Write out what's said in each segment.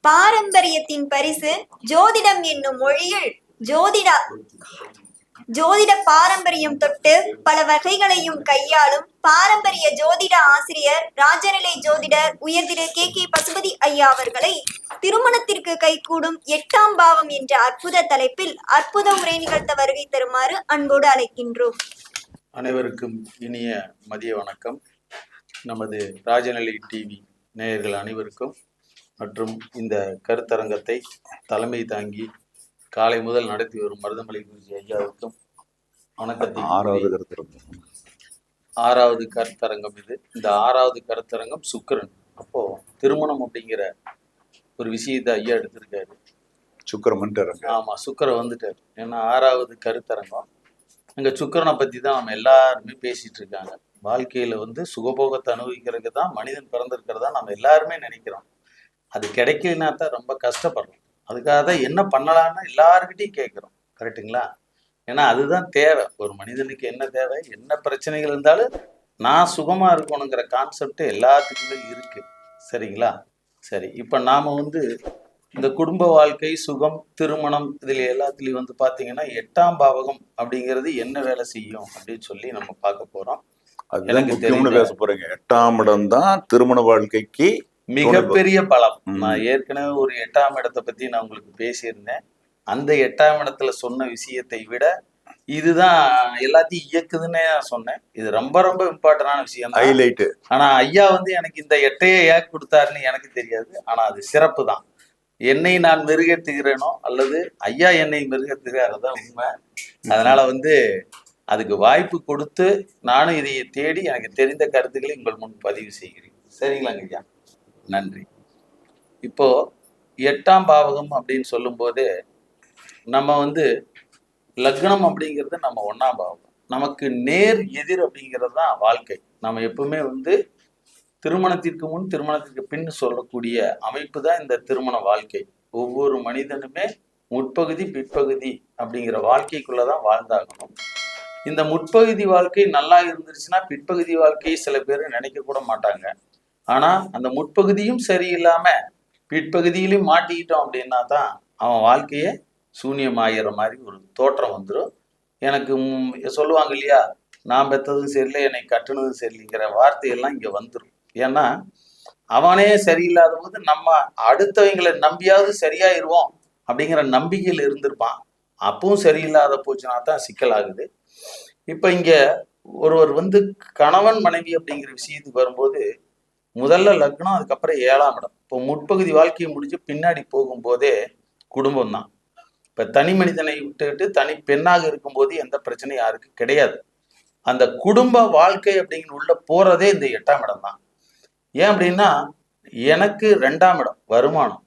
பாரம்பரியத்தின் பரிசு ஜோதிடம் என்னும் மொழியில் ஜோதிட ஜோதிட பாரம்பரியம் தொட்டு பல வகைகளையும் கையாளும் பாரம்பரிய ஜோதிட ஆசிரியர் ராஜநிலை ஜோதிடர் உயர்திரு கே. கே. பசுபதி ஐயா அவர்களை திருமணத்திற்கு கைகூடும் எட்டாம் பாவம் என்ற அற்புத தலைப்பில் அற்புத உரை நிகழ்த்த வருகை தருமாறு அன்போடு அழைக்கின்றோம். அனைவருக்கும் இனிய மதிய வணக்கம். நமது ராஜநிலை டிவி நேயர்கள் அனைவருக்கும் மற்றும் இந்த கருத்தரங்கத்தை தலைமை தாங்கி காலை முதல் நடத்தி வரும் மருதமலை குருஜி ஐயாவுக்கும் வணக்கத்தை ஆறாவது கூறி கருத்து ஆறாவது கருத்தரங்கம் இது. இந்த ஆறாவது கருத்தரங்கம் சுக்கிரன். அப்போ திருமணம் அப்படிங்கிற ஒரு விஷயத்தை ஐயா எடுத்திருக்காரு. சுக்கரமன் ஆமா சுக்கிரன் வந்துட்டார். ஏன்னா ஆறாவது கருத்தரங்கம். அங்க சுக்கிரனை பத்தி தான் நம்ம எல்லாருமே பேசிட்டு இருக்காங்க. வாழ்க்கையில வந்து சுகபோகத்தை அனுபவிக்கிறதுக்கு தான் மனிதன் பிறந்திருக்கிறதா நம்ம எல்லாருமே நினைக்கிறோம். அது கிடைக்கலனா தான் ரொம்ப கஷ்டப்படுறோம். அதுக்காக தான் என்ன பண்ணலாம்னு எல்லாருக்கிட்டையும் கேட்குறோம். கரெக்ட்டுங்களா? ஏன்னா அதுதான் தேவை. ஒரு மனிதனுக்கு என்ன தேவை என்ன பிரச்சனைகள் இருந்தாலும் நான் சுகமா இருக்கணுங்கிற கான்செப்ட் எல்லாத்துக்குமே இருக்கு. சரிங்களா? சரி இப்போ நாம வந்து இந்த குடும்ப வாழ்க்கை சுகம் திருமணம் இதுல எல்லாத்துலயும் வந்து பாத்தீங்கன்னா எட்டாம் பாவகம் அப்படிங்கிறது என்ன வேலை செய்யும் அப்படின்னு சொல்லி நம்ம பார்க்க போறோம். அதுதான் எனக்கு தெரிஞ்ச- பேச போறீங்க. எட்டாம் இடம் தான் திருமண வாழ்க்கைக்கு மிகப்பெரிய பலம். நான் ஏற்கனவே ஒரு எட்டாம் இடத்தை பத்தி நான் உங்களுக்கு பேசியிருந்தேன். அந்த எட்டாம் இடத்துல சொன்ன விஷயத்தை விட இதுதான் எல்லாத்தையும் இயக்குதுன்னே நான் சொன்னேன். இது ரொம்ப ரொம்ப இம்பார்ட்டன்டான விஷயம் ஹைலைட் ஆனா ஐயா வந்து எனக்கு இந்த எட்டையை ஏன் கொடுத்தாருன்னு எனக்கு தெரியாது. ஆனா அது சிறப்பு தான். என்னை நான் மெருகேற்றுகிறேனோ அல்லது ஐயா என்னை மெருகேற்றுகிறாரு தான் உண்மை. அதனால வந்து அதுக்கு வாய்ப்பு கொடுத்து நானும் இதை தேடி எனக்கு தெரிந்த கருத்துக்களை உங்கள் முன் பதிவு செய்கிறேன். சரிங்களாங்க ஐயா? நன்றி. இப்போ எட்டாம் பாவகம் அப்படின்னு சொல்லும்போது நம்ம வந்து லக்னம் அப்படிங்கிறது நம்ம ஒன்றாம் பாவகம். நமக்கு நேர் எதிர் அப்படிங்கிறது தான் வாழ்க்கை. நம்ம எப்பவுமே வந்து திருமணத்திற்கு முன் திருமணத்திற்கு பின் சொல்லக்கூடிய அமைப்பு தான் இந்த திருமண வாழ்க்கை. ஒவ்வொரு மனிதனுமே முற்பகுதி பிற்பகுதி அப்படிங்கிற வாழ்க்கைக்குள்ளதான் வாழ்ந்தாகணும். இந்த முற்பகுதி வாழ்க்கை நல்லா இருந்துருச்சுன்னா பிற்பகுதி வாழ்க்கையை சில பேர் நினைக்க கூட மாட்டாங்க. ஆனா அந்த முற்பகுதியும் சரியில்லாம பிற்பகுதியிலையும் மாட்டிக்கிட்டோம் அப்படின்னா தான் அவன் வாழ்க்கையே சூன்யமாகிற மாதிரி ஒரு தோற்றம் வந்துடும் எனக்கு சொல்லுவாங்க இல்லையா நான் பெற்றதும் சரியில்லை என்னை கட்டுனதும் சரியில்லைங்கிற வார்த்தையெல்லாம் இங்க வந்துடும் ஏன்னா அவனே சரியில்லாத போது நம்ம அடுத்தவங்களை நம்பியாவது சரியாயிருவோம் அப்படிங்கிற நம்பிக்கையில் இருந்திருப்பான். அப்பவும் சரியில்லாத போச்சுன்னா தான் சிக்கலாகுது இப்போ இங்க ஒருவர் வந்து கணவன் மனைவி அப்படிங்கிற விஷயத்துக்கு வரும்போது முதல்ல லக்னம் அதுக்கப்புறம் ஏழாம் இடம். இப்போ முற்பகுதி வாழ்க்கையை முடிஞ்சு பின்னாடி போகும்போதே குடும்பம் தான் இப்போ தனி மனிதனை விட்டுக்கிட்டு தனி பெண்ணாக இருக்கும்போது எந்த பிரச்சனையும் யாருக்கு கிடையாது. அந்த குடும்ப வாழ்க்கை அப்படிங்கிற உள்ள போறதே இந்த எட்டாம் இடம் தான் ஏன் அப்படின்னா எனக்கு ரெண்டாம் இடம் வருமானம்.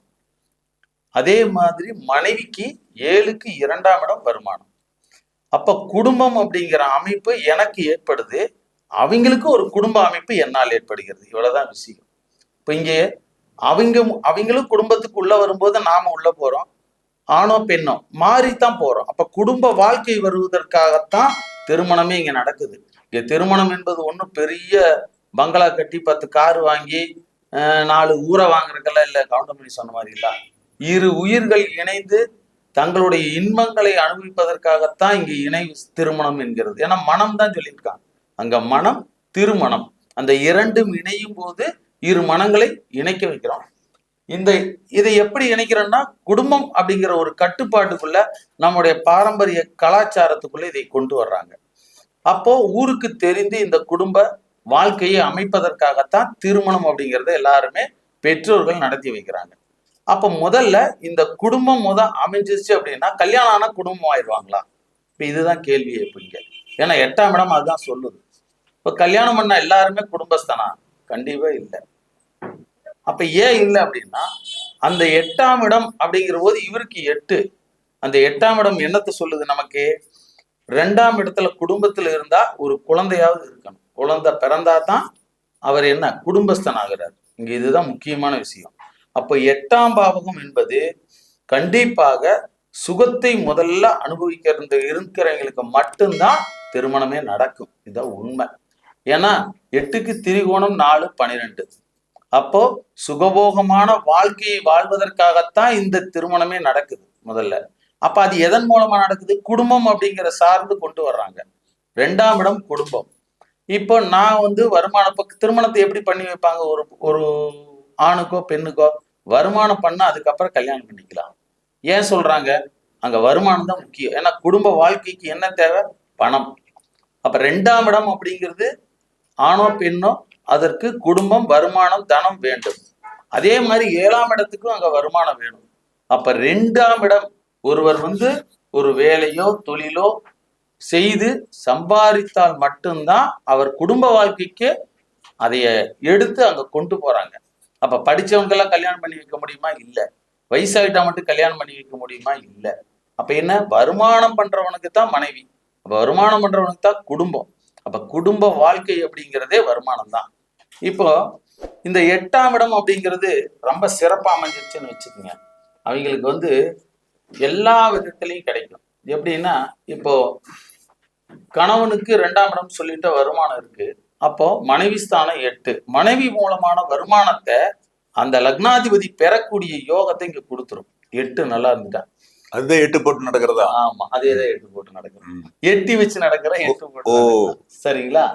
அதே மாதிரி மனைவிக்கு ஏழுக்கு இரண்டாம் இடம் வருமானம். அப்ப குடும்பம் அப்படிங்கிற அமைப்பு எனக்கு ஏற்படுது. அவங்களுக்கு ஒரு குடும்ப அமைப்பு என்னால் ஏற்படுகிறது. இவ்வளவுதான் விஷயம். இப்போ இங்கே அவங்க அவங்களும் குடும்பத்துக்கு உள்ள வரும்போது நாம உள்ள போறோம். ஆணோ பெண்ணோ மாறித்தான் போறோம். அப்ப குடும்ப வாழ்க்கை வருவதற்காகத்தான் திருமணமே இங்க நடக்குது. இங்க திருமணம் என்பது ஒன்றும் பெரிய பங்களா கட்டி பத்து கார் வாங்கி அஹ், நாலு ஊரை வாங்குறதுக்கெல்லாம் இல்லை. கவுண்டமணி சொன்ன மாதிரி இல்ல. இரு உயிர்கள் இணைந்து தங்களுடைய இன்பங்களை அனுபவிப்பதற்காகத்தான் இங்க இணை திருமணம் என்கிறது. ஏன்னா மனம் தான் சொல்லியிருக்காங்க. அங்க மனம் திருமணம். அந்த இரண்டும் இணையும் போது இரு மனங்களை இணைக்க வைக்கிறோம். இந்த இதை எப்படி இணைக்கிறோம்னா குடும்பம் அப்படிங்கிற ஒரு கட்டுப்பாட்டுக்குள்ள நம்முடைய பாரம்பரிய கலாச்சாரத்துக்குள்ள இதை கொண்டு வர்றாங்க. அப்போ ஊருக்கு தெரிந்து இந்த குடும்ப வாழ்க்கையை அமைப்பதற்காகத்தான் திருமணம் அப்படிங்கிறத எல்லாருமே பெற்றோர்கள் நடத்தி வைக்கிறாங்க. அப்ப முதல்ல இந்த குடும்பம் முத அமைஞ்சிருச்சு அப்படின்னா கல்யாணம் ஆன குடும்பம் ஆயிடுவாங்களா? இப்ப இதுதான் கேள்வி இப்போ இங்க. ஏன்னா எட்டாம் இடம் அதுதான் சொல்லுது. இப்போ கல்யாணம் பண்ண எல்லாருமே குடும்பஸ்தனா? கண்டிப்பா இல்லை. அப்ப ஏன் இல்லை அப்படின்னா அந்த எட்டாம் இடம் அப்படிங்கிற போது இவருக்கு எட்டு. அந்த எட்டாம் இடம் என்னத்தை சொல்லுது நமக்கு? ரெண்டாம் இடத்துல குடும்பத்துல இருந்தா ஒரு குழந்தையாவது இருக்கணும். குழந்தை பிறந்தா தான் அவர் என்ன குடும்பஸ்தன் ஆகிறார் இங்க இதுதான் முக்கியமான விஷயம். அப்போ எட்டாம் பாவகம் என்பது கண்டிப்பாக சுகத்தை முதல்ல அனுபவிக்கிறது இருக்கிறவங்களுக்கு மட்டும்தான் திருமணமே நடக்கும். இதுதான் உண்மை. ஏன்னா எட்டுக்கு திரிகோணம் நாலு பனிரெண்டு. அப்போ சுகபோகமான வாழ்க்கையை வாழ்வதற்காகத்தான் இந்த திருமணமே நடக்குது முதல்ல. அப்ப அது எதன் மூலமா நடக்குது? குடும்பம் அப்படிங்கிற சார்ந்து கொண்டு வர்றாங்க. ரெண்டாம் இடம் குடும்பம். இப்போ நான் வந்து வருமான பக்க திருமணத்தை எப்படி பண்ணி வைப்பாங்க? ஒரு ஒரு ஆணுக்கோ பெண்ணுக்கோ? வருமானம் பண்ணா அதுக்கப்புறம் கல்யாணம் பண்ணிக்கலாம். ஏன் சொல்றாங்க? அங்க வருமானம் தான் முக்கியம். ஏன்னா குடும்ப வாழ்க்கைக்கு என்ன தேவை? பணம். அப்ப ரெண்டாம் இடம் அப்படிங்கிறது ஆணோ பெண்ணோ அதற்கு குடும்பம் வருமானம் தனம் வேண்டும். அதே மாதிரி ஏழாம் இடத்துக்கும் அங்க வருமானம் வேணும். அப்ப ரெண்டாம் இடம் ஒருவர் வந்து ஒரு வேலையோ தொழிலோ செய்து சம்பாதித்தால் மட்டும்தான் அவர் குடும்ப வாழ்க்கைக்கு அதைய எடுத்து அங்க கொண்டு போறாங்க. அப்ப படிச்சவங்க எல்லாம் கல்யாணம் பண்ணி வைக்க முடியுமா? இல்லை. வயசாயிட்டா மட்டும் கல்யாணம் பண்ணி வைக்க முடியுமா? இல்லை. அப்ப என்ன? வருமானம் பண்றவனுக்கு தான் மனைவி. அப்ப வருமானம் பண்றவனுக்கு தான் குடும்பம். அப்ப குடும்ப வாழ்க்கை அப்படிங்கிறதே வருமானம் தான். இப்போ இந்த எட்டாம் இடம் அப்படிங்கிறது ரொம்ப சிறப்பாக அமைஞ்சிருச்சுன்னு வச்சுக்கோங்க. அவங்களுக்கு வந்து எல்லா விதத்துலையும் கிடைக்கும். எப்படின்னா இப்போ கணவனுக்கு ரெண்டாம் இடம் சொல்லிட்டு வருமானம் இருக்கு. அப்போ மனைவி ஸ்தானம் எட்டு. மனைவி மூலமான வருமானத்தை அந்த லக்னாதிபதி பெறக்கூடிய யோகத்தை இங்க கொடுத்துரும். எட்டு நல்லா இருந்துட்டா. அதுதான் எட்டு போட்டு நடக்கிறதா? ஆமா அதே தான் எட்டு போட்டு நடக்கும் ம். எட்டி வச்சு நடக்கிற எட்டு போட்டு. சரிங்களா?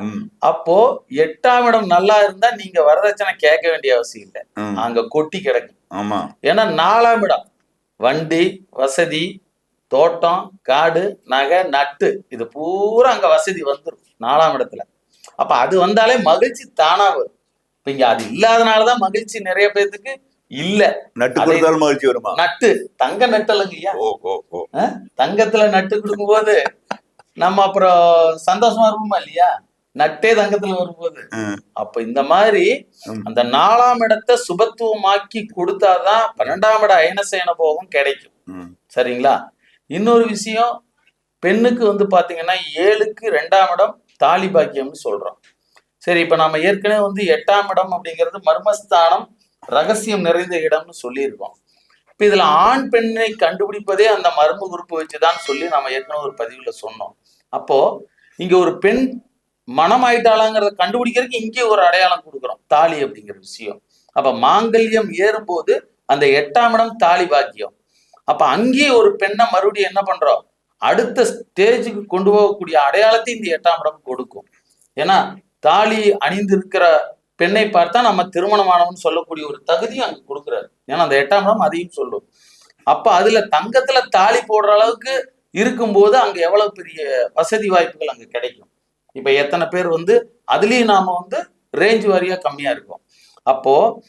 அப்போ எட்டாம் இடம் நல்லா இருந்தா நீங்க வரதட்சணை கேட்க வேண்டிய அவசியம் இல்லை. அங்க கொட்டி கிடக்கும் ஆமா. ஏன்னா நாலாம் இடம் வண்டி வசதி தோட்டம் காடு நகை நட்டு. இது பூரா அங்க வசதி வந்துடும் நாலாம் இடத்துல. அப்ப அது வந்தாலே மகிழ்ச்சி தானா வரும். இப்ப இங்க அது இல்லாதனாலதான் மகிழ்ச்சி நிறைய பேர்த்துக்கு இல்ல. நட்டு கொடுத்தாலும் மகிழ்ச்சி வருமா? நட்டு தங்க நட்டலங்க ஐயா. ஓ ஓ ஓ. தங்கத்துல நட்டு கொடுக்கும்போது நம்ம அப்புறம் சந்தோஷமா இருப்போமா இல்லையா? நட்டே தங்கத்துல வரும்போது. அப்ப இந்த மாதிரி. அந்த நாலாம் இடத்தை சுபத்துவமாக்கி கொடுத்தாதான் பன்னெண்டாம் இட அயனசேன போகம் கிடைக்கும். சரிங்களா? இன்னொரு விஷயம் பெண்ணுக்கு வந்து பாத்தீங்கன்னா ஏழுக்கு ரெண்டாம் இடம் தாலி பாக்கியம்னு சொல்றோம். சரி இப்ப நாம ஏற்கனவே வந்து எட்டாம் இடம் அப்படிங்கிறது மர்மஸ்தானம் ரகசியம் நிறைந்த இடம்னு சொல்லியிருக்கோம். இப்ப இதுல ஆண் பெண்ணை கண்டுபிடிப்பதே அந்த மர்ம குரூப் வச்சுதான் சொல்லி நம்ம ஏற்கனவே ஒரு பதிவுல சொன்னோம். அப்போ இங்க ஒரு பெண் மனம் ஆயிட்டாளாங்கிறத கண்டுபிடிக்கிறதுக்கு இங்கே ஒரு அடையாளம் கொடுக்குறோம் தாலி அப்படிங்கிற விஷயம். அப்ப மாங்கல்யம் ஏறும்போது அந்த எட்டாம் இடம் தாலி பாக்கியம். அப்ப அங்கேயே ஒரு பெண்ணை மறுபடியும் என்ன பண்றோம்? அடுத்த ஸ்டேஜுக்கு கொண்டு போகக்கூடிய அடையாளத்தை இந்த எட்டாம் இடம் கொடுக்கும். ஏன்னா தாலி அணிந்திருக்கிற பெண்ணை பார்த்தா நம்ம திருமணமானவன் சொல்லக்கூடிய ஒரு தகுதியும் அங்க கொடுக்குறாரு. ஏன்னா அந்த எட்டாம் இடம் அதையும் சொல்லும். அப்ப அதுல தங்கத்துல தாலி போடுற அளவுக்கு இருக்கும்போது அங்க எவ்வளவு பெரிய வசதி வாய்ப்புகள் அங்க கிடைக்கும்? இப்ப எத்தனை பேர் வந்து அதுலயும் நாம வந்து ரேஞ்ச் வாரியா கம்மியா இருக்கும். அப்போ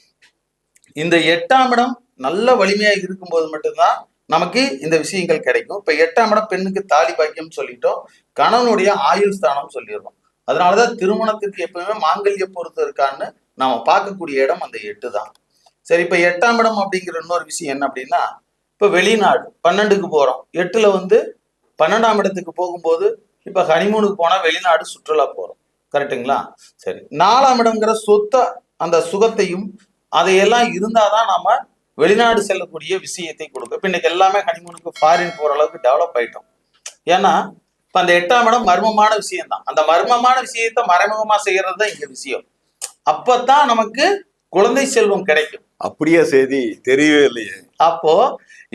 இந்த எட்டாம் இடம் நல்ல வலிமையா இருக்கும்போது மட்டும்தான் நமக்கு இந்த விஷயங்கள் கிடைக்கும். இப்ப எட்டாம் இடம் பெண்ணுக்கு தாலி பாக்கியம் சொல்லிட்டோம். கணவனுடைய ஆயுள் ஸ்தானம் சொல்லிடுறோம். அதனாலதான் திருமணத்திற்கு எப்பவுமே மாங்கல்ய பொருத்தம் இருக்கான்னு நாம பார்க்கக்கூடிய இடம் அந்த எட்டு தான் சரி இப்ப எட்டாம் இடம் அப்படிங்கிற இன்னொரு விஷயம் என்ன அப்படின்னா இப்ப வெளிநாடு பன்னெண்டுக்கு போறோம். எட்டுல வந்து பன்னெண்டாம் இடத்துக்கு போகும்போது இப்ப ஹனிமூனுக்கு போனா வெளிநாடு சுற்றுலா போறோம். கரெக்ட்டுங்களா? சரி நாலாம் இடங்கிற சொத்த அந்த சுகத்தையும் அதையெல்லாம் இருந்தாதான் நாம வெளிநாடு செல்லக்கூடிய விஷயத்தை கொடுக்கும் இப்ப இன்னைக்கு எல்லாமே ஹனிமூனுக்கு ஃபாரின் போற அளவுக்கு டெவலப் ஆயிட்டோம். ஏன்னா இப்ப அந்த எட்டாம் இடம் மர்மமான விஷயம் தான் அந்த மர்மமான விஷயத்தை மறைமுகமா செய்யறது தான் இங்க விஷயம். அப்பதான் நமக்கு குழந்தை செல்வம் கிடைக்கும். அப்படியா செய்தி தெரியவே இல்லையே. அப்போ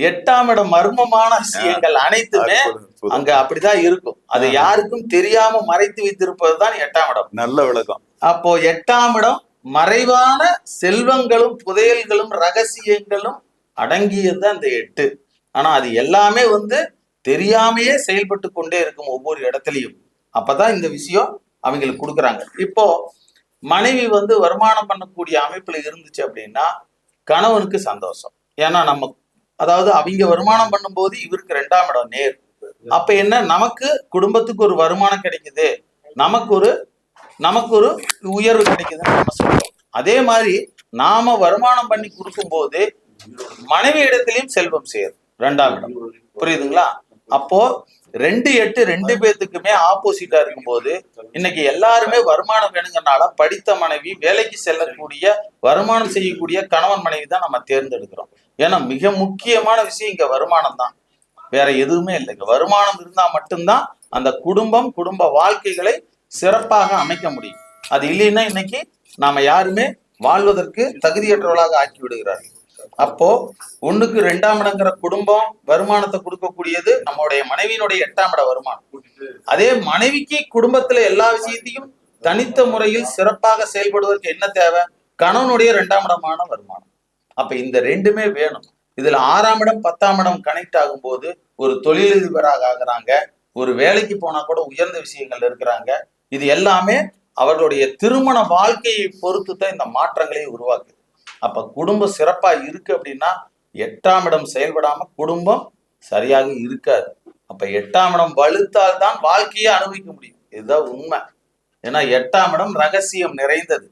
எட்டாம் இடம் மர்மமான விஷயங்கள் அனைத்துமே. அங்க அப்படிதான் இருக்கும். அது யாருக்கும் தெரியாம மறைத்து வைத்திருப்பது தான் எட்டாம் இடம். நல்ல விளக்கம். அப்போ எட்டாம் இடம் மறைவான செல்வங்களும் புதையல்களும் ரகசியங்களும் அடங்கியது அந்த எட்டு. ஆனா அது எல்லாமே வந்து தெரியாமையே செயல்பட்டு கொண்டே இருக்கும் ஒவ்வொரு இடத்துலையும். அப்பதான் இந்த விஷயம் அவங்களுக்கு கொடுக்குறாங்க. இப்போ மனைவி வந்து வருமானம் பண்ணக்கூடிய அமைப்புல இருந்துச்சு அப்படின்னா கணவனுக்கு சந்தோஷம். ஏன்னா நம்ம அதாவது அவங்க வருமானம் பண்ணும்போது இவருக்கு ரெண்டாம் இடம் நேர். அப்ப என்ன? நமக்கு குடும்பத்துக்கு ஒரு வருமானம் கிடைக்குது. நமக்கு ஒரு நமக்கு ஒரு உயர்வு கிடைக்குதுன்னு நம்ம சொல்றோம். அதே மாதிரி நாம வருமானம் பண்ணி கொடுக்கும் போது மனைவி இடத்திலையும் செல்வம் சேரும். ரெண்டாம் இடம். புரியுதுங்களா? அப்போ ரெண்டு எட்டு ரெண்டு பேத்துக்குமே ஆப்போசிட்டா இருக்கும்போது இன்னைக்கு எல்லாருமே வருமானம் வேணுங்கறனால படித்த மனைவி வேலைக்கு செல்லக்கூடிய வருமானம் செய்யக்கூடிய கணவன் மனைவி தான் நம்ம தேர்ந்தெடுக்கிறோம். ஏன்னா மிக முக்கியமான விஷயம் இங்க வருமானம் தான். வேற எதுவுமே இல்லை. இங்க வருமானம் இருந்தா மட்டும்தான் அந்த குடும்பம் குடும்ப வாழ்க்கைகளை சிறப்பாக அமைக்க முடியும். அது இல்லைன்னா இன்னைக்கு நாம யாருமே வாழ்வதற்கு தகுதியற்றவர்களாக ஆக்கி விடுகிறார்கள். அப்போ ஒண்ணுக்கு ரெண்டாம் இடங்கிற குடும்பம் வருமானத்தை கொடுக்கக்கூடியது நம்மளுடைய மனைவியினுடைய எட்டாம் இட வருமானம். அதே மனைவிக்கு குடும்பத்துல எல்லா விஷயத்தையும் தனித்த முறையில் சிறப்பாக செயல்படுவதற்கு என்ன தேவை? கணவனுடைய ரெண்டாம் இடமான வருமானம். அப்ப இந்த ரெண்டுமே வேணும். இதுல ஆறாம் இடம் பத்தாம் இடம் கனெக்ட் ஆகும்போது ஒரு தொழிலதிபராக ஆகுறாங்க. ஒரு வேலைக்கு போனா கூட உயர்ந்த விஷயங்கள் இருக்கிறாங்க. இது எல்லாமே அவர்களுடைய திருமண வாழ்க்கையை பொறுத்து தான் இந்த மாற்றங்களை உருவாக்குது. அப்ப குடும்பம் சிறப்பா இருக்கு அப்படின்னா எட்டாம் இடம் செயல்படாம குடும்பம் சரியாக இருக்காது. அப்ப எட்டாம் இடம் வலுத்தால் தான் வாழ்க்கையை அனுபவிக்க முடியும். இதுதான் உண்மை. ஏன்னா எட்டாம் இடம் ரகசியம் நிறைந்தது.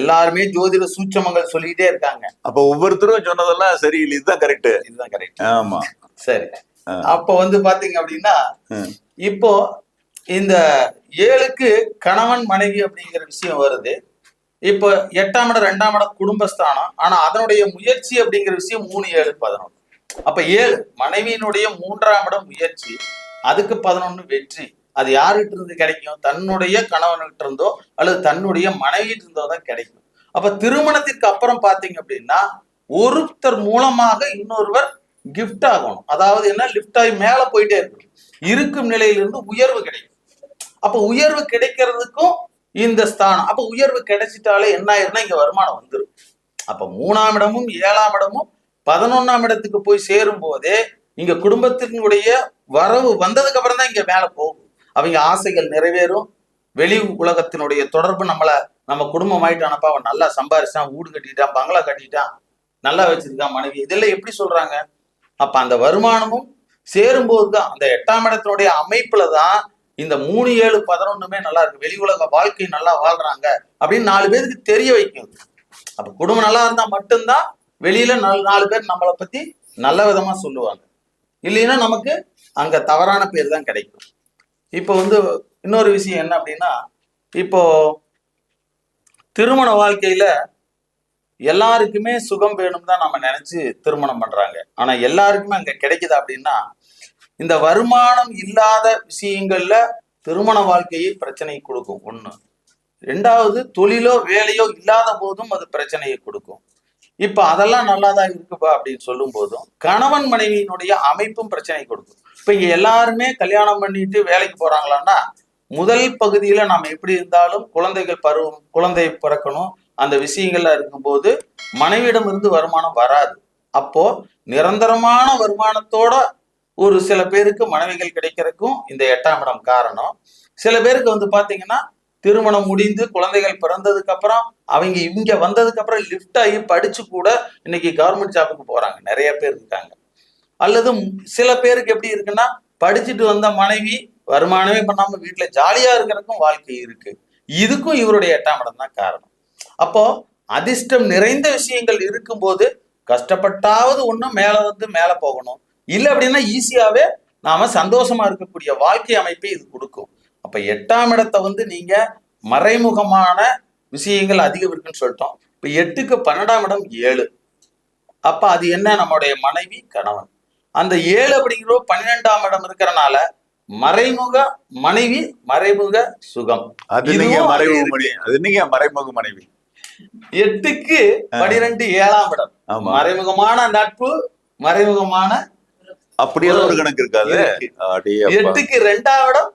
எல்லாருமே ஜோதிட சூட்சமங்கள் சொல்லிக்கிட்டே இருக்காங்க. அப்ப ஒவ்வொருத்தரும் சொன்னதெல்லாம் சரியில்லை இதுதான் கரெக்ட் இதுதான் கரெக்ட் ஆமா. சரி. அப்போ வந்து பாத்தீங்க அப்படின்னா. இப்போ இந்த ஏழுக்கு கணவன் மனைவி அப்படிங்கிற விஷயம் வருது. இப்போ எட்டாம் இடம் ரெண்டாம் இடம் குடும்பஸ்தானம். ஆனா அதனுடைய முயற்சி அப்படிங்கிற விஷயம் மூணு ஏழு பதினொன்று. அப்ப ஏழு மனைவியினுடைய மூன்றாம் இடம் முயற்சி அதுக்கு பதினொன்னு வெற்றி. அது யாருகிட்ட இருந்து கிடைக்கும்? தன்னுடைய கணவன்கிட்ட இருந்தோ அல்லது தன்னுடைய மனைவிட்டு இருந்தோ தான் கிடைக்கும். அப்ப திருமணத்திற்கு அப்புறம் பாத்தீங்க அப்படின்னா ஒருத்தர் மூலமாக இன்னொருவர் கிஃப்ட் ஆகணும். அதாவது என்ன? லிஃப்ட் ஆகி மேல போயிட்டே இருக்கணும். இருக்கும் நிலையிலிருந்து உயர்வு கிடைக்கும். அப்ப உயர்வு கிடைக்கிறதுக்கும் இந்த ஸ்தானம். அப்ப உயர்வு கிடைச்சிட்டாலே என்ன ஆயிரும்னா இங்க வருமானம் வந்துடும் அப்ப மூணாம் இடமும் ஏழாம் இடமும் பதினொன்னாம் இடத்துக்கு போய் சேரும் போதே இங்க குடும்பத்தினுடைய வரவு வந்ததுக்கு அப்புறம் தான் இங்க மேல போகும். அவங்க ஆசைகள் நிறைவேறும். வெளி உலகத்தினுடைய தொடர்பு நம்மள நம்ம குடும்பம் ஆயிட்டானப்பா அவன் நல்லா சம்பாரிச்சான் வீடு கட்டிட்டான் பங்களா கட்டிட்டான் நல்லா வச்சிருக்கான் மனைவி. இதெல்லாம் எப்படி சொல்றாங்க? அப்ப அந்த வருமானமும் சேரும்போது தான் அந்த எட்டாம் இடத்தினுடைய அமைப்புல தான் இந்த மூணு ஏழு பதினொன்னுமே நல்லா இருக்கு. வெளி உலக வாழ்க்கை நல்லா வாழ்றாங்க அப்படின்னு நாலு பேருக்கு தெரிய வைக்கும். அப்ப குடும்பம் நல்லா இருந்தா மட்டும்தான் வெளியில நாலு நாலு பேர் நம்மளை பத்தி நல்ல விதமா சொல்லுவாங்க. இல்லைன்னா நமக்கு அங்க தவறான பேர் தான் கிடைக்கும். இப்போ வந்து இன்னொரு விஷயம் என்ன அப்படின்னா இப்போ திருமண வாழ்க்கையில எல்லாருக்குமே சுகம் வேணும் தான் நம்ம நினைச்சு திருமணம் பண்றாங்க. ஆனா எல்லாருக்குமே அங்க கிடைக்குது அப்படின்னா இந்த வருமானம் இல்லாத விஷயங்கள்ல திருமண வாழ்க்கையை பிரச்சனை கொடுக்கும். ஒண்ணு. ரெண்டாவது தொழிலோ வேலையோ இல்லாத போதும் அது பிரச்சனையை கொடுக்கும். இப்ப அதெல்லாம் நல்லாதான் இருக்குப்பா அப்படின்னு சொல்லும் போதும் கணவன் மனைவியினுடைய அமைப்பும் பிரச்சனை கொடுக்கும். இப்ப இங்க எல்லாருமே கல்யாணம் பண்ணிட்டு வேலைக்கு போறாங்களான்னா முதல் பகுதியில நாம் எப்படி இருந்தாலும் குழந்தைகள் பருவம் குழந்தை பிறக்கணும். அந்த விஷயங்கள்ல இருக்கும்போது மனைவியிடம் இருந்து வருமானம் வராது. அப்போ நிரந்தரமான வருமானத்தோட ஒரு சில பேருக்கு மனைவிகள் கிடைக்கிறதுக்கும் இந்த எட்டாம் இடம் காரணம். சில பேருக்கு வந்து பாத்தீங்கன்னா திருமணம் முடிந்து குழந்தைகள் பிறந்ததுக்கு அப்புறம் அவங்க இங்க வந்ததுக்கு அப்புறம் லிஃப்ட் ஆகி படிச்சு கூட இன்னைக்கு கவர்மெண்ட் ஜாபுக்கு போறாங்க. நிறைய பேர் இருக்காங்க. அல்லது சில பேருக்கு எப்படி இருக்குன்னா படிச்சுட்டு வந்த மனைவி வருமானமே பண்ணாம வீட்டுல ஜாலியா இருக்கிறதுக்கும் வாழ்க்கை இருக்கு. இதுக்கும் இவருடைய எட்டாம் இடம் தான் காரணம். அப்போ அதிர்ஷ்டம் நிறைந்த விஷயங்கள் இருக்கும்போது கஷ்டப்பட்டாவது ஒண்ணும் மேலே வந்து மேலே போகணும். இல்லை அப்படின்னா ஈஸியாவே நாம சந்தோஷமா இருக்கக்கூடிய வாழ்க்கை அமைப்பை இது கொடுக்கும். அப்ப எட்டாம் இடத்தை வந்து நீங்க மறைமுகமான விஷயங்கள் அதிகம் இருக்குன்னு சொல்லிட்டோம். இப்ப எட்டுக்கு பன்னெண்டாம் இடம் ஏழு. அப்ப அது என்ன? நம்முடைய மனைவி கணவன். அந்த ஏழு அப்படிங்கிற பன்னிரெண்டாம் இடம் இருக்கிறனால மறைமுக மனைவி மறைமுக சுகம். அது நீங்க மறைமுக. மனைவி. அது நீங்க மறைமுக மனைவி. எட்டுக்கு பனிரெண்டு ஏழாம் இடம். மறைமுகமான நட்பு மறைமுகமான அப்படியெல்லாம் ஒரு கணக்கு இருக்காது. எட்டுக்கு ரெண்டாம் இடம்?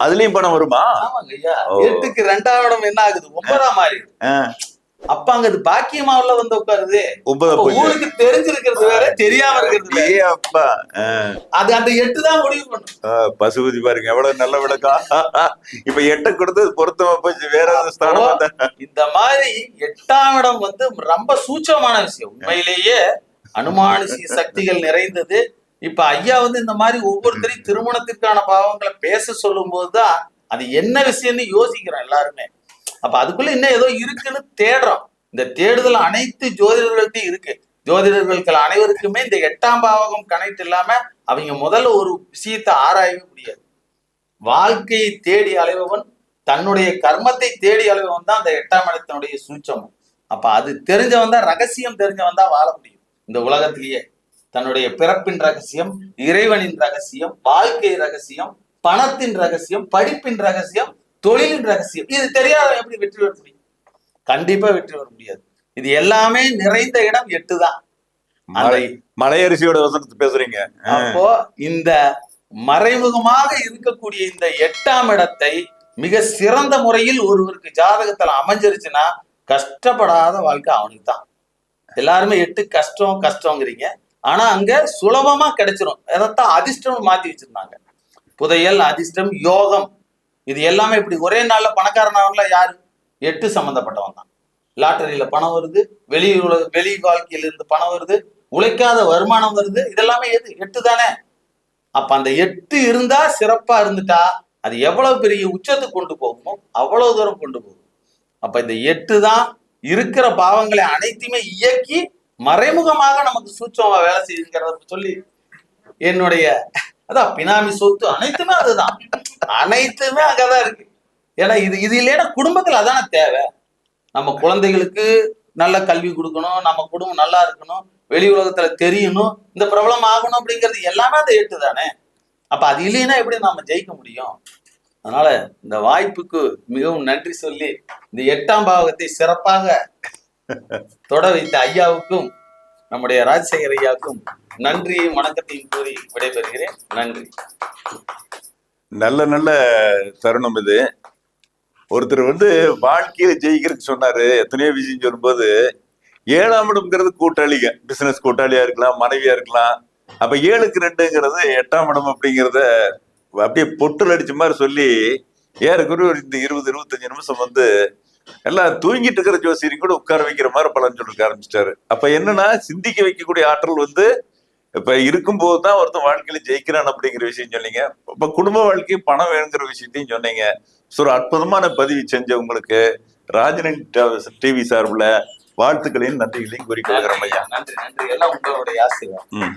அதுலயும் பணம் வருமா. எட்டுக்கு ரெண்டாம் இடம் என்ன ஆகுது? ஒன்பதாம் மாறி. அப்ப அங்க அது பாக்கியமாவுல வந்து உட்காருது. ஊருக்கு தெரிஞ்சிருக்கிறது வேற தெரியாம இருக்கிறது அப்பா. அது அந்த எட்டு தான் முடிவு பண்ணும். பசுபதி பாருங்க எவ்வளவு நல்ல விளக்கம் இப்ப எட்ட கொடுத்தது பொருத்தமா போச்சு வேற ஸ்தானம் இந்த மாதிரி எட்டாம் இடம் வந்து ரொம்ப சூட்சமான விஷயம். உண்மையிலேயே அனுமானுஷி சக்திகள் நிறைந்தது. இப்ப ஐயா வந்து இந்த மாதிரி ஒவ்வொருத்தரையும் திருமணத்திற்கான பாவங்களை பேச சொல்லும் போதுதான் அது என்ன விஷயம்னு யோசிக்கிறோம் எல்லாருமே. அப்ப அதுக்குள்ள இன்னும் ஏதோ இருக்குன்னு தேடுறோம். இந்த தேடுதல் அனைத்து ஜோதிடர்கள்ட்டையும் இருக்கு. ஜோதிடர்கள் அனைவருக்குமே இந்த எட்டாம் பாவகம் கனெக்ட் இல்லாம அவங்க முதல்ல ஒரு விஷயத்தை ஆராயவே முடியாது. வாழ்க்கையை தேடி அலைபவன் தன்னுடைய கர்மத்தை தேடி அலைபவன் தான் அந்த எட்டாம் இடத்தினுடைய சூட்சமம். அப்ப அது தெரிஞ்சவன் தான் ரகசியம் தெரிஞ்சவன் தான் வாழ முடியும். இந்த உலகத்திலேயே. தன்னுடைய பிறப்பின் ரகசியம் இறைவனின் ரகசியம் வாழ்க்கை ரகசியம் பணத்தின் ரகசியம் படிப்பின் ரகசியம் தொழிலின் ரகசியம். இது தெரியாதவன் எப்படி வெற்றி பெற முடியும்? கண்டிப்பா வெற்றி பெற முடியாது. இது எல்லாமே நிறைந்த இடம் எட்டு தான் அந்த மலை மலையரிசியோட வசனத்தை பேசுறீங்க. அப்போ இந்த மறைமுகமாக இருக்கக்கூடிய இந்த எட்டாம் இடத்தை மிக சிறந்த முறையில் ஒருவருக்கு ஜாதகத்துல அமைஞ்சிருச்சுன்னா கஷ்டப்படாத வாழ்க்கை அவனுக்கு தான் எல்லாருமே எட்டு கஷ்டம் கஷ்டங்கிறீங்க. ஆனா அங்க சுலபமா கிடைச்சிரும். அதைத்தான் அதிர்ஷ்டம்னு மாத்தி வச்சிருந்தாங்க. புதையல் அதிர்ஷ்டம் யோகம். இது எல்லாமே இப்படி ஒரே நாள்ல பணக்காரனாவங்கள யாரு? எட்டு சம்பந்தப்பட்டவன் தான். லாட்டரியில பணம் வருது வெளி வெளி வாழ்க்கையில இருந்து பணம் வருது உழைக்காத வருமானம் வருது. இதெல்லாமே எது? எட்டு தானே? அப்ப அந்த எட்டு இருந்தா சிறப்பா இருந்துட்டா அது எவ்வளவு பெரிய உச்சத்துக்கு கொண்டு போகுமோ அவ்வளவு தூரம் கொண்டு போகும். அப்ப இந்த எட்டு தான் இருக்கிற பாவங்களை அனைத்தையுமே இயக்கி மறைமுகமாக நமக்கு சூட்சமா வேலை செய்யுங்கிறத சொல்லி என்னுடைய அதான் பினாமி சொத்து அனைத்துமே அதுதான். அனைத்துமே அங்கதான் இருக்கு. ஏன்னா இது இது இல்லைன்னா குடும்பத்துல அதானே தேவை. நம்ம குழந்தைகளுக்கு நல்ல கல்வி கொடுக்கணும் நம்ம குடும்பம் நல்லா இருக்கணும் வெளி உலகத்துல தெரியணும் இந்த பிரபலம் ஆகணும் அப்படிங்கிறது எல்லாமே அந்த எட்டு தானே. அப்ப அது இல்லைன்னா எப்படி நாம ஜெயிக்க முடியும்? அதனால இந்த வாய்ப்புக்கு மிகவும் நன்றி சொல்லி இந்த எட்டாம் பாவகத்தை சிறப்பாக தொட வைத்த ஐயாவுக்கும் நம்முடைய ராஜசேகர் ஐயாவுக்கும் நன்றி வணக்கத்தையும் கூறி விடைபெறுகிறேன். நன்றி. நல்ல நல்ல தருணம் இது. ஒருத்தர் வந்து வாழ்க்கையில ஜெயிக்கிறதுக்கு சொன்னாரு. எத்தனையோ விஷயம் சொல்லும்போது ஏழாம் இடம்ங்கிறது கூட்டாளிங்க. பிசினஸ் கூட்டாளியா இருக்கலாம் மனைவியா இருக்கலாம். அப்ப ஏழுக்கு ரெண்டுங்கிறது எட்டாம் இடம் அப்படிங்கிறத அப்படியே பொட்டுல அடிச்ச மாதிரி சொல்லி ஏறக்குறைய ஒரு இந்த இருபது இருபத்தஞ்சு நிமிஷம் வந்து எல்லாம் தூங்கிட்டு இருக்கிற ஜோசியரையும் கூட உட்கார வைக்கிற மாதிரி பலன் சொல்லிருக்க ஆரம்பிச்சிட்டாரு. அப்ப என்னன்னா சிந்திக்க வைக்கக்கூடிய ஆற்றல் வந்து இப்ப இருக்கும்போது தான் ஒருத்தன் வாழ்க்கையில ஜெயிக்கிறான் அப்படிங்கிற விஷயம் சொன்னீங்க. இப்ப குடும்ப வாழ்க்கை பணம் வேணுங்கிற விஷயத்தையும் சொன்னீங்க. ஒரு அற்புதமான பதிவு செஞ்ச உங்களுக்கு ராஜனின் டிவி சார்பில் வாழ்த்துக்களையும் நன்றிகளையும் கூறிக்கொள்கிறோம் ஐயா. நன்றி நன்றி. எல்லாம் உங்களுடைய ம்.